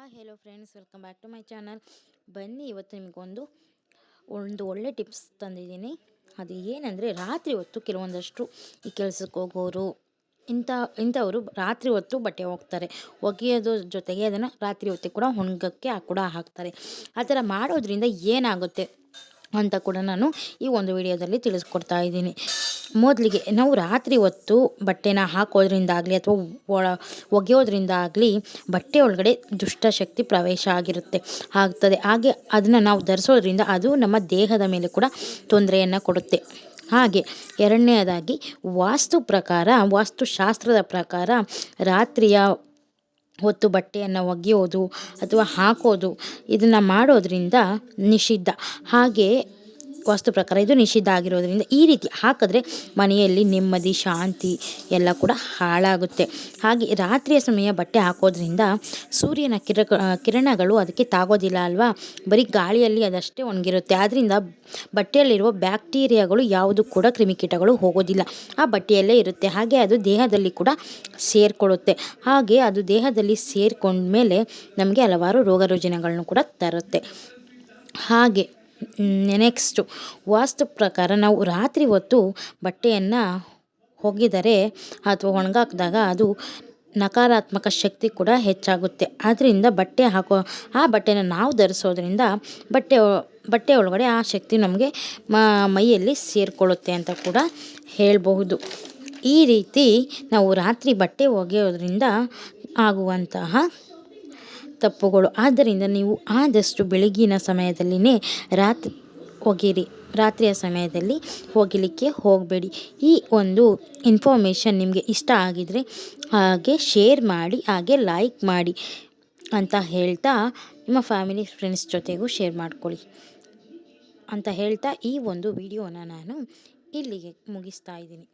Hi hello friends welcome back to my channel ಬನ್ನಿ, ಇವತ್ತು ನಿಮಗೊಂದು, ಒಂದು ಒಳ್ಳೆ ಟಿಪ್ಸ್ ತಂದಿದ್ದೀನಿ. ಅದು ಏನಂದರೆ, ರಾತ್ರಿ ಹೊತ್ತು ಕೆಲವೊಂದಷ್ಟು ಈ ಕೆಲಸಕ್ಕೆ ಹೋಗೋರು, ಇಂಥ, ಇಂಥವರು ರಾತ್ರಿ ಹೊತ್ತು ಬಟ್ಟೆ ಹೋಗ್ತಾರೆ ಒಗೆಯೋದ್ರ ಜೊತೆಗೆ ಅದನ್ನು ರಾತ್ರಿ ಹೊತ್ತಿಗೆ ಕೂಡ ಒಣ್ಗಕ್ಕೆ ಕೂಡ ಹಾಕ್ತಾರೆ. ಆ ಥರ ಮಾಡೋದ್ರಿಂದ ಏನಾಗುತ್ತೆ ಅಂತ ಕೂಡ ನಾನು ಈ ಒಂದು ವಿಡಿಯೋದಲ್ಲಿ ತಿಳಿಸ್ಕೊಡ್ತಾ ಇದ್ದೀನಿ. ಮೊದಲಿಗೆ, ನಾವು ರಾತ್ರಿ ಹೊತ್ತು ಬಟ್ಟೆನ ಹಾಕೋದ್ರಿಂದಾಗಲಿ ಅಥವಾ ಒಳ, ಒಗೆಯೋದ್ರಿಂದಾಗಲಿ ಬಟ್ಟೆ ಒಳಗಡೆ ದುಷ್ಟಶಕ್ತಿ ಪ್ರವೇಶ ಆಗಿರುತ್ತೆ, ಆಗ್ತದೆ. ಹಾಗೆ ಅದನ್ನು ನಾವು ಧರಿಸೋದ್ರಿಂದ ಅದು ನಮ್ಮ ದೇಹದ ಮೇಲೆ ಕೂಡ ತೊಂದರೆಯನ್ನು ಕೊಡುತ್ತೆ. ಹಾಗೆ ಎರಡನೇದಾಗಿ ವಾಸ್ತು ಪ್ರಕಾರ, ವಾಸ್ತುಶಾಸ್ತ್ರದ ಪ್ರಕಾರ ರಾತ್ರಿಯ ಹೊತ್ತು ಬಟ್ಟೆಯನ್ನು ಒಗೆಯೋದು ಅಥವಾ ಹಾಕೋದು ಇದನ್ನು ಮಾಡೋದ್ರಿಂದ ನಿಷಿದ್ಧ. ಹಾಗೆ ವಾಸ್ತು ಪ್ರಕಾರ ಇದು ನಿಷಿದ್ಧ ಆಗಿರೋದ್ರಿಂದ ಈ ರೀತಿ ಹಾಕಿದ್ರೆ ಮನೆಯಲ್ಲಿ ನೆಮ್ಮದಿ, ಶಾಂತಿ ಎಲ್ಲ ಕೂಡ ಹಾಳಾಗುತ್ತೆ. ಹಾಗೆ ರಾತ್ರಿಯ ಸಮಯ ಬಟ್ಟೆ ಹಾಕೋದ್ರಿಂದ ಸೂರ್ಯನ ಕಿರ ಕಿರಣಗಳು ಅದಕ್ಕೆ ತಾಗೋದಿಲ್ಲ ಅಲ್ವಾ? ಬರೀ ಗಾಳಿಯಲ್ಲಿ ಅದಷ್ಟೇ ಒಣಗಿರುತ್ತೆ. ಆದ್ದರಿಂದ ಬಟ್ಟೆಯಲ್ಲಿರುವ ಬ್ಯಾಕ್ಟೀರಿಯಾಗಳು ಯಾವುದು ಕೂಡ ಕ್ರಿಮಿಕೀಟಗಳು ಹೋಗೋದಿಲ್ಲ. ಆ ಬಟ್ಟೆಯಲ್ಲೇ ಇರುತ್ತೆ. ಹಾಗೆ ಅದು ದೇಹದಲ್ಲಿ ಕೂಡ ಸೇರಿಕೊಳ್ಳುತ್ತೆ. ಹಾಗೆ ಅದು ದೇಹದಲ್ಲಿ ಸೇರಿಕೊಂಡ ಮೇಲೆ ನಮಗೆ ಹಲವಾರು ರೋಗ ರುಜಿನಗಳನ್ನು ಕೂಡ ತರುತ್ತೆ. ಹಾಗೆ ನೆಕ್ಸ್ಟು ವಾಸ್ತು ಪ್ರಕಾರ ನಾವು ರಾತ್ರಿ ಹೊತ್ತು ಬಟ್ಟೆಯನ್ನು ಒಗೆದರೆ ಅಥವಾ ಒಣಗಾಕಿದಾಗ ಅದು ನಕಾರಾತ್ಮಕ ಶಕ್ತಿ ಕೂಡ ಹೆಚ್ಚಾಗುತ್ತೆ. ಆದ್ದರಿಂದ ಬಟ್ಟೆ ಹಾಕೋ, ಆ ಬಟ್ಟೆನ ನಾವು ಧರಿಸೋದ್ರಿಂದ ಬಟ್ಟೆ ಬಟ್ಟೆ ಒಳಗಡೆ ಆ ಶಕ್ತಿ ನಮಗೆ ಮೈಯಲ್ಲಿ ಸೇರಿಕೊಳ್ಳುತ್ತೆ ಅಂತ ಕೂಡ ಹೇಳಬಹುದು. ಈ ರೀತಿ ನಾವು ರಾತ್ರಿ ಬಟ್ಟೆ ಒಗೆಯೋದ್ರಿಂದ ಆಗುವಂತಹ ತಪ್ಪುಗಳು. ಆದ್ದರಿಂದ ನೀವು ಆದಷ್ಟು ಬೆಳಗಿನ ಸಮಯದಲ್ಲಿನೇ ರಾತ್ರಿ ಒಗೆಯಿರಿ. ರಾತ್ರಿಯ ಸಮಯದಲ್ಲಿ ಹೋಗಲಿಕ್ಕೆ ಹೋಗಬೇಡಿ. ಈ ಒಂದು ಇನ್ಫಾರ್ಮೇಷನ್ ನಿಮಗೆ ಇಷ್ಟ ಆಗಿದರೆ ಹಾಗೆ ಶೇರ್ ಮಾಡಿ, ಹಾಗೆ ಲೈಕ್ ಮಾಡಿ ಅಂತ ಹೇಳ್ತಾ ನಿಮ್ಮ ಫ್ಯಾಮಿಲಿ ಫ್ರೆಂಡ್ಸ್ ಜೊತೆಗೂ ಶೇರ್ ಮಾಡ್ಕೊಳ್ಳಿ ಅಂತ ಹೇಳ್ತಾ ಈ ಒಂದು ವಿಡಿಯೋನ ನಾನು ಇಲ್ಲಿಗೆ ಮುಗಿಸ್ತಾ ಇದ್ದೀನಿ.